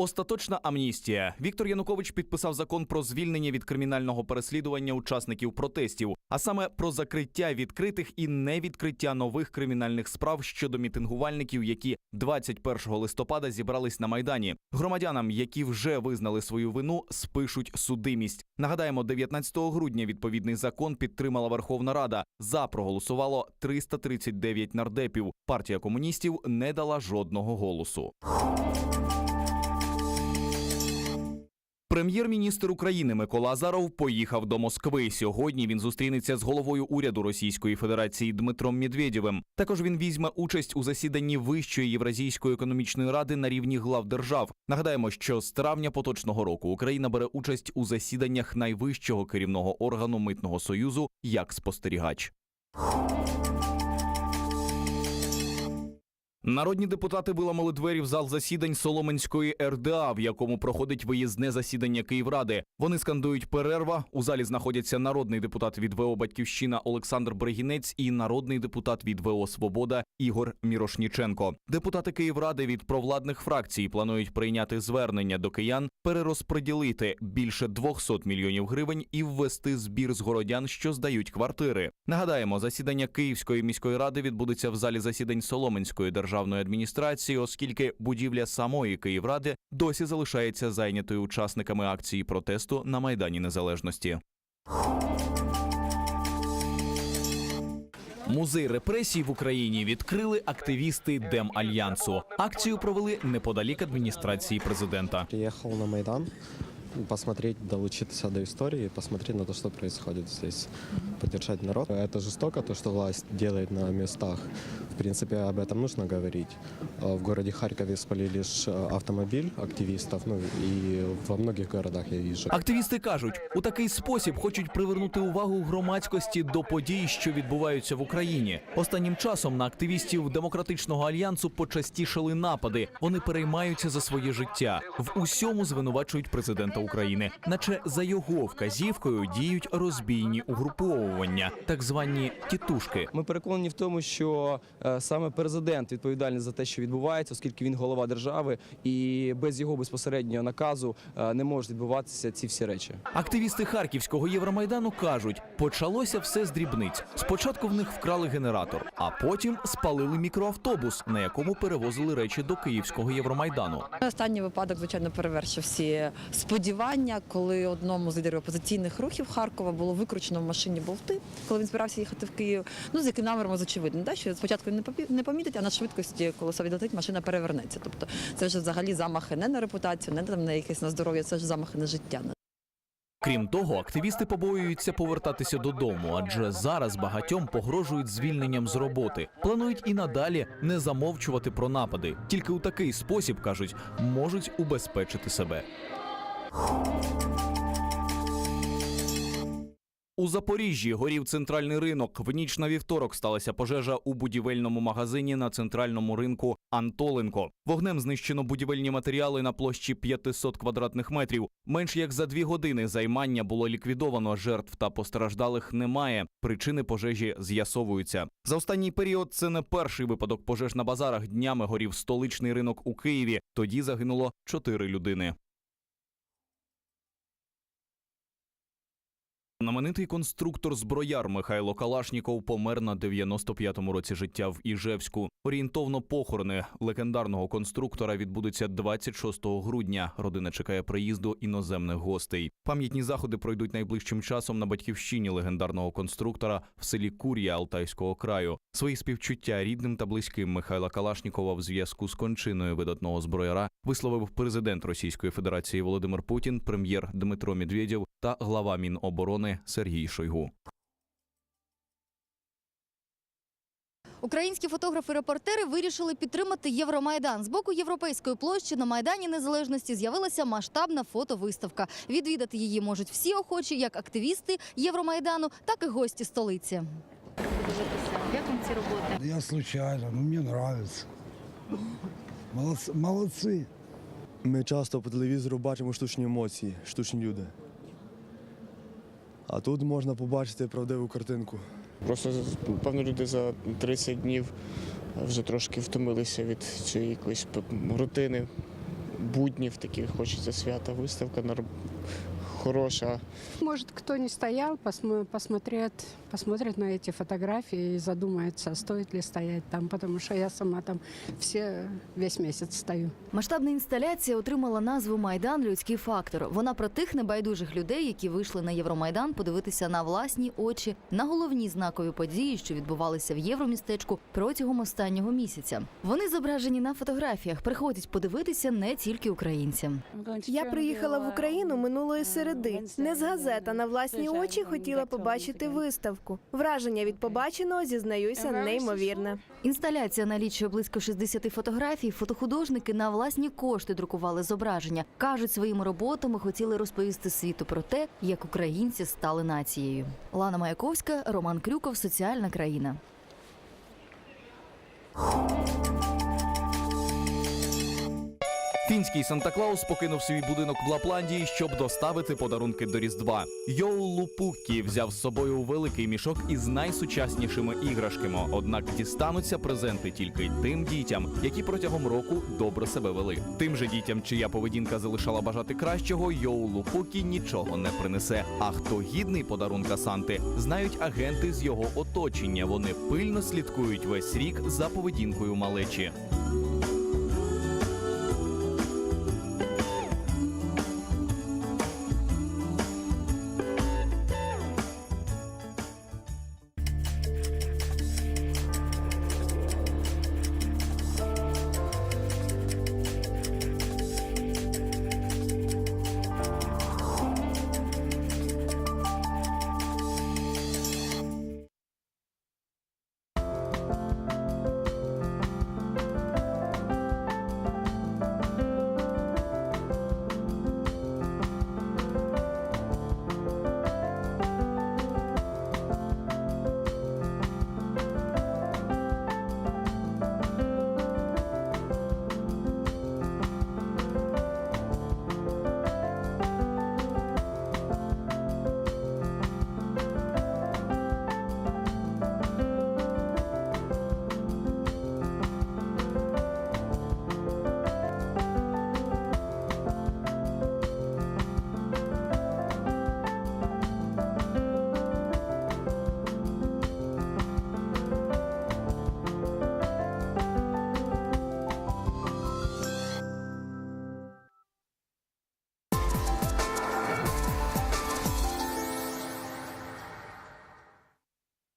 Остаточна амністія. Віктор Янукович підписав закон про звільнення від кримінального переслідування учасників протестів, а саме про закриття відкритих і невідкриття нових кримінальних справ щодо мітингувальників, які 21 листопада зібрались на майдані. Громадянам, які вже визнали свою вину, спишуть судимість. Нагадаємо, 19 грудня відповідний закон підтримала Верховна Рада. За проголосувало 339 нардепів. Партія комуністів не дала жодного голосу. Прем'єр-міністр України Микола Азаров поїхав до Москви. Сьогодні він зустрінеться з головою уряду Російської Федерації Дмитром Медведєвим. Також він візьме участь у засіданні Вищої Євразійської економічної ради на рівні глав держав. Нагадаємо, що з травня поточного року Україна бере участь у засіданнях найвищого керівного органу митного союзу як спостерігач. Народні депутати виламали двері в зал засідань Соломенської РДА, в якому проходить виїзне засідання Київради. Вони скандують перерва. У залі знаходяться народний депутат від ВО Батьківщина Олександр Брегінець і народний депутат від ВО Свобода Ігор Мірошніченко. Депутати Київради від провладних фракцій планують прийняти звернення до киян, перерозподілити більше 200 мільйонів гривень і ввести збір з городян, що здають квартири. Нагадаємо, засідання Київської міської ради відбудеться в залі засідань Соломенської державної адміністрації, оскільки будівля самої Київради досі залишається зайнятою учасниками акції протесту на майдані Незалежності. Музей репресій в Україні відкрили активісти Демальянсу. Акцію провели неподалік адміністрації президента. Приехал на Майдан посмотреть, долучиться до истории, посмотреть на то, что происходит здесь, поддержать народ. Это жестоко, то, что власть делает на местах. В принципе, об этом нужно говорить. В городе Харькове спалили ж, э, автомобиль активистов, ну и во многих городах я вижу. Активісти кажуть, у такий спосіб хочуть привернути увагу громадськості до подій, що відбуваються в Україні. Останнім часом на активістів демократичного альянсу почастішали напади. Вони переймаються за своє життя. В усьому звинувачують президента України, наче за його вказівкою діють розбійні угруповування, так звані тітушки. Ми переконані в тому, що е, саме президент відповідальний за те, що відбувається, оскільки він голова держави, і без його безпосереднього наказу е, не можуть відбуватися ці всі речі. Активісти Харківського Євромайдану кажуть, почалося все з дрібниць. Спочатку в них вкрали генератор, а потім спалили мікроавтобус, на якому перевозили речі до Київського Євромайдану. Останній випадок, звичайно, перевершив всі сподівання, коли одному з лідерів опозиційних рухів Харкова було викручено в машині болти, коли він збирався їхати в Київ. Ну з яким наміром очевидно, да, що спочатку він не не помітить, а на швидкості, коли відлетить, машина перевернеться. Тобто це вже взагалі замахи не на репутацію, не там на якесь на здоров'я, це ж замахи на життя. Крім того, активісти побоюються повертатися додому, адже зараз багатьом погрожують звільненням з роботи. Планують і надалі не замовчувати про напади. Тільки у такий спосіб кажуть, можуть убезпечити себе. У Запоріжжі горів центральний ринок. В ніч на вівторок сталася пожежа у будівельному магазині на центральному ринку Антоленко. Вогнем знищено будівельні матеріали на площі 500 квадратних метрів. Менш як за дві години займання було ліквідовано. Жертв та постраждалих немає. Причини пожежі з'ясовуються. За останній період це не перший випадок пожеж на базарах. Днями горів столичний ринок у Києві. Тоді загинуло чотири людини. Знаменитий конструктор зброяр Михайло Калашніков помер на 95-му році життя в Іжевську. Орієнтовно похорони легендарного конструктора відбудуться 26 грудня. Родина чекає приїзду іноземних гостей. Пам'ятні заходи пройдуть найближчим часом на батьківщині легендарного конструктора в селі Кур'я Алтайського краю. Свої співчуття рідним та близьким Михайла Калашнікова в зв'язку з кончиною видатного зброяра висловив президент Російської Федерації Володимир Путін, прем'єр Дмитро Медведєв та глава Міноборони Сергій Шойгу. Українські фотографи-репортери вирішили підтримати Євромайдан. З боку Європейської площі на Майдані Незалежності з'явилася масштабна фотовиставка. Відвідати її можуть всі охочі, як активісти Євромайдану, так і гості столиці. Як вам ці роботи? Я случайно, но мне нравится. Молодцы. молодцы. Ми часто по телевізору бачимо штучні емоції, штучні люди. А тут можна побачити правдиву картинку. Просто певно люди за 30 днів вже трошки втомилися від цієї якоїсь рутини. буднів таких хочеться свята. Виставка нар- хороша. Может, кто не стоял, посмо- посмотрит, посмотрит на эти фотографии и задумается, стоит ли стоять там, потому что я сама там все весь месяц стою. Масштабна інсталяція отримала назву Майдан Людський фактор. Вона про тих небайдужих людей, які вийшли на Євромайдан подивитися на власні очі на головні знакові події, що відбувалися в євромістечку протягом останнього місяця. Вони зображені на фотографіях. Приходять подивитися не тільки українцям. Я приїхала в Україну минулої середи. Не з газет, а на власні очі хотіла побачити виставку. Враження від побаченого, зізнаюся, неймовірне. Інсталяція налічує близько 60 фотографій. Фотохудожники на власні кошти друкували зображення. кажуть, своїми роботами хотіли розповісти світу про те, як українці стали нацією. Лана Маяковська, Роман Крюков, Соціальна країна. Фінський Санта-Клаус покинув свій будинок в Лапландії, щоб доставити подарунки до Різдва. Йоу Лупукі взяв з собою великий мішок із найсучаснішими іграшками. Однак дістануться презенти тільки тим дітям, які протягом року добре себе вели. Тим же дітям, чия поведінка залишала бажати кращого, Йоу Лупукі нічого не принесе. А хто гідний подарунка Санти, знають агенти з його оточення. Вони пильно слідкують весь рік за поведінкою малечі.